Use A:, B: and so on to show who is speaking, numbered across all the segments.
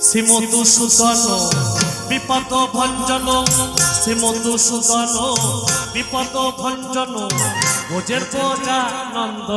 A: শ্রীমধুসূদন বিপদ ভঞ্জন শ্রীমধুসূদন বিপদ ভঞ্জন ভোজের প্রজা নন্দ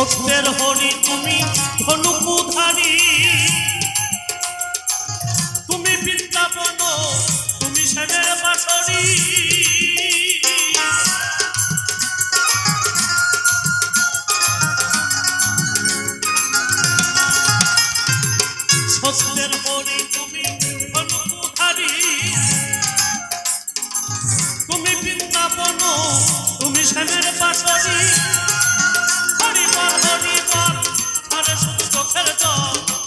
A: সত্যের হরি তুমি ধনুকুধারী। তুমি বৃন্দাবন, তুমি সেনের বাসরি। সত্যের হরি তুমি ধনুকুধারী। তুমি বৃন্দাবন, তুমি সেনের বাসরি। হরিবল হরিবল আরে শুধু চোখের জল।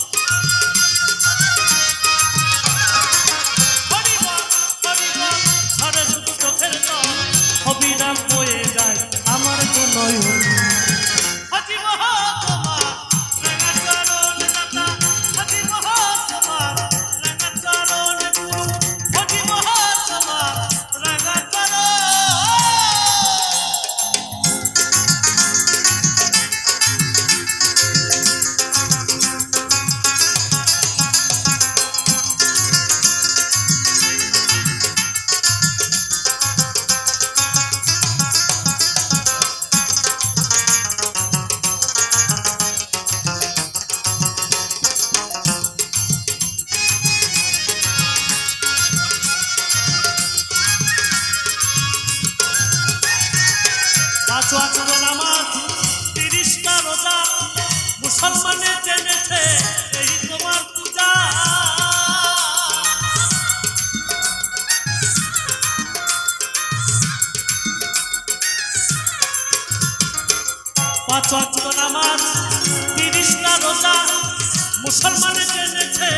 A: আচরণ আমার তিরিশটা রোজা, মুসলমানে জেনেছে এই তোমার পূজা। পাঁচো আচরণ আমার তিরিশটা রোজা, মুসলমানে জেনেছে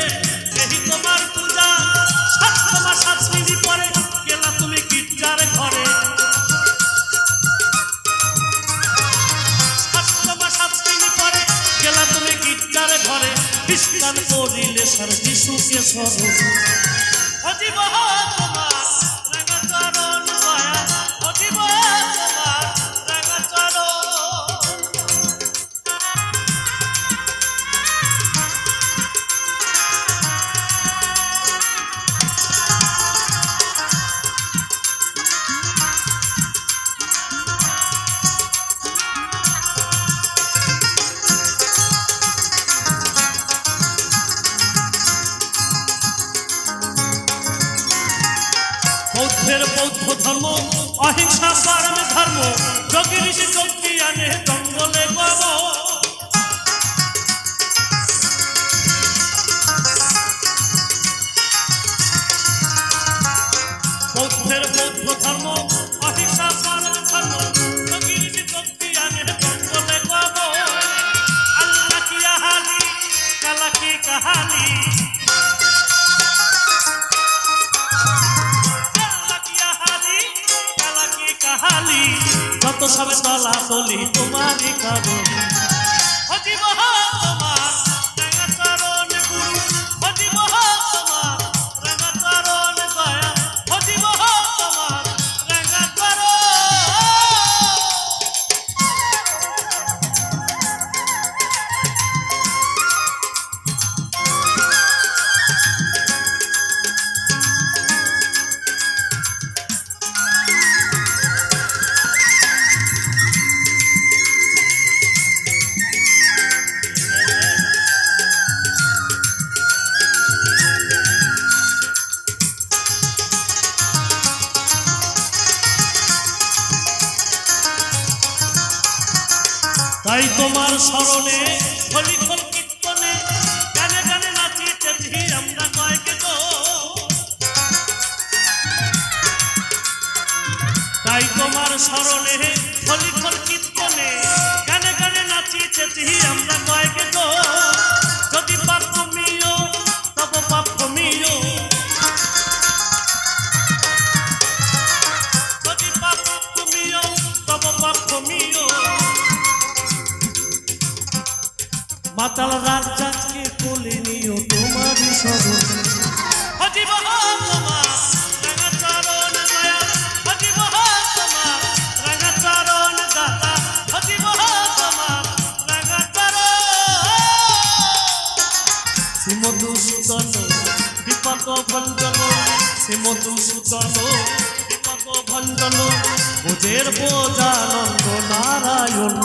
A: খ্রিস্টান করিলে সার যিশুকে স্মরণ বৌদ্ধের বৌদ্ধ ধর্ম, অহিংসা পারণ ধর্ম যোগী ঋষি শক্তি আনে জঙ্গলে বৌদ্ধের বৌদ্ধ ধর্ম, অহিংসা পালন ধর্ম সবে তলা তলি তোমারই কারণ তাই তোমার স্মরণে হলি চরণ দাতা। হজিব তোমার রাঙা চরণ। শ্রীমধুসূদন বিপদ ভঞ্জন, শ্রীমধুসূদন বিপদ ভঞ্জন। ভোজের বোজানন্দ নারায়ণ।